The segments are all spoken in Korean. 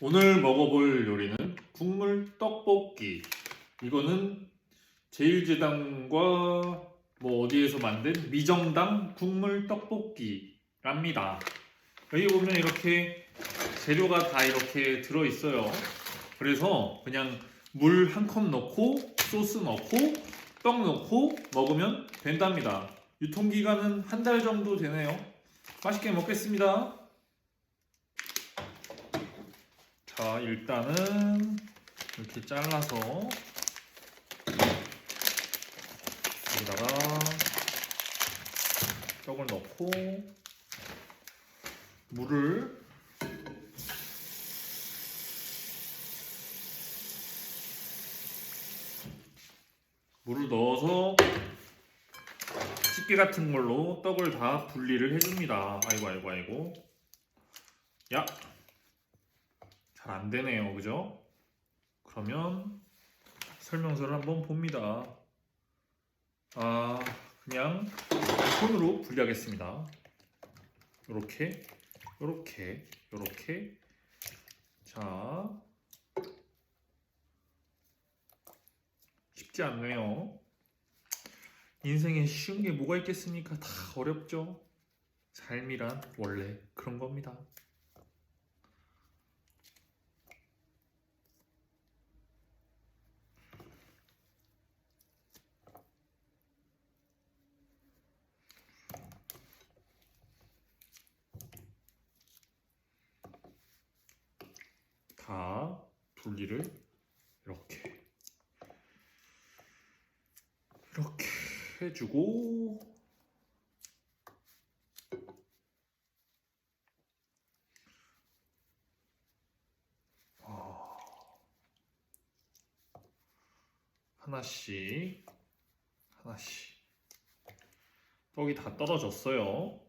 오늘 먹어볼 요리는 국물 떡볶이. 이거는 제일제당과 뭐 어디에서 만든 미정당 국물 떡볶이랍니다. 여기 보면 이렇게 재료가 다 이렇게 들어 있어요. 그래서 그냥 물 한 컵 넣고 소스 넣고 떡 넣고 먹으면 된답니다. 유통기간은 한 달 정도 되네요. 맛있게 먹겠습니다. 자, 일단은 이렇게 잘라서 여기다가 떡을 넣고 물을 물을 넣어서 집게 같은 걸로 떡을 다 분리를 해줍니다. 아이고 아이고 아이고. 야, 잘 안 되네요, 그죠? 그러면 설명서를 한번 봅니다. 아, 그냥 손으로 분리하겠습니다. 요렇게, 요렇게, 요렇게. 자, 쉽지 않네요. 인생에 쉬운 게 뭐가 있겠습니까? 다 어렵죠. 삶이란 원래 그런 겁니다. 다 분리를 이렇게. 이렇게 해주고. 아, 하나씩 하나씩. 떡이 다 떨어졌어요.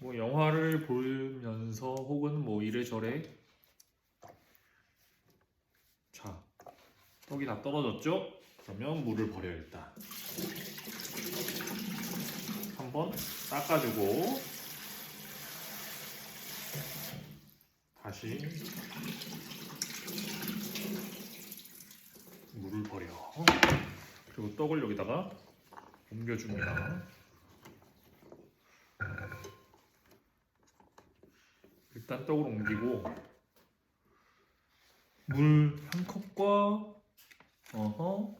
뭐 영화를 보면서 혹은 뭐 이래저래. 자 떡이 다 떨어졌죠? 그러면 물을 일단. 한번 닦아주고. 다시. 물을 버려. 그리고 떡을 여기다가 옮겨줍니다 일단 떡을 옮기고 물 한 컵과 어허.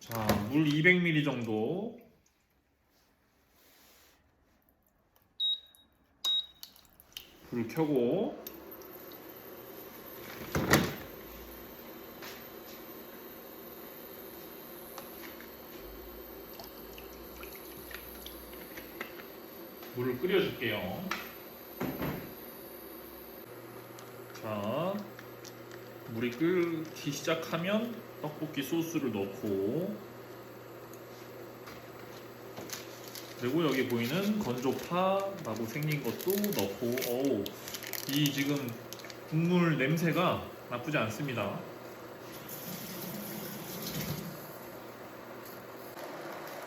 자, 물 200ml 정도. 불을 켜고 물을 끓여줄게요. 자, 물이 끓기 시작하면 떡볶이 소스를 넣고 그리고 여기 보이는 건조파라고 생긴 것도 넣고 어우 이 지금 국물 냄새가 나쁘지 않습니다.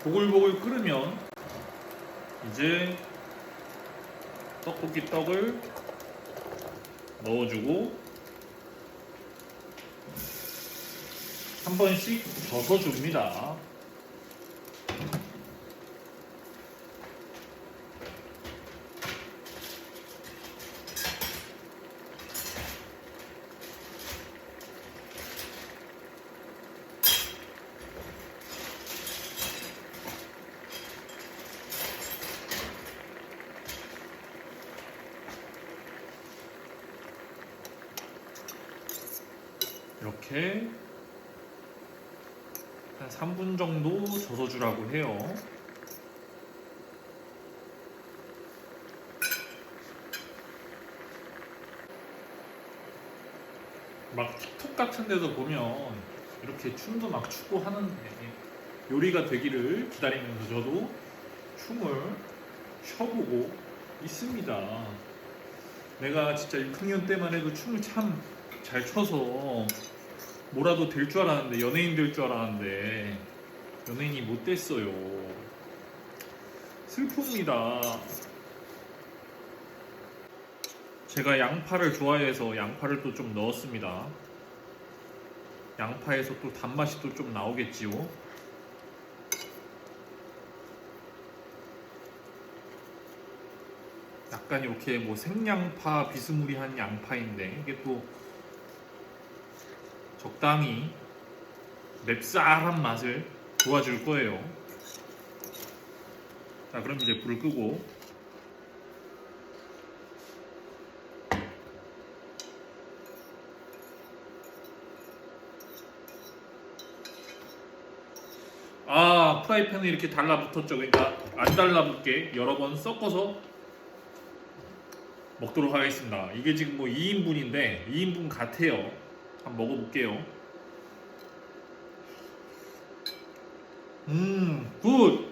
보글보글 끓으면 이제 떡볶이 떡을 넣어주고 한 번씩 젖어줍니다. 이렇게 한 3분 정도 젖어주라고 해요. 막 틱톡 같은 데도 보면 이렇게 춤도 막 추고 하는데 요리가 되기를 기다리면서 저도 춤을 춰보고 있습니다. 내가 진짜 6학년 때만 해도 춤을 참 잘 춰서 뭐라도 될 줄 알았는데 연예인 될 줄 알았는데 연예인이 못 됐어요. 슬픕니다. 제가 양파를 좋아해서 양파를 또 좀 넣었습니다. 양파에서 또 단맛이 또 좀 나오겠지요. 약간 이렇게 뭐 생양파 비스무리한 양파인데 이게 또 적당히 맵쌀한 맛을 도와줄 거예요. 자, 그럼 이제 불을 끄고 아 프라이팬에 이렇게 달라붙었죠. 그러니까 안 달라붙게 여러 번 섞어서 먹도록 하겠습니다. 이게 지금 뭐 2인분인데 2인분 같아요. 한번 먹어볼게요. 음, 굿.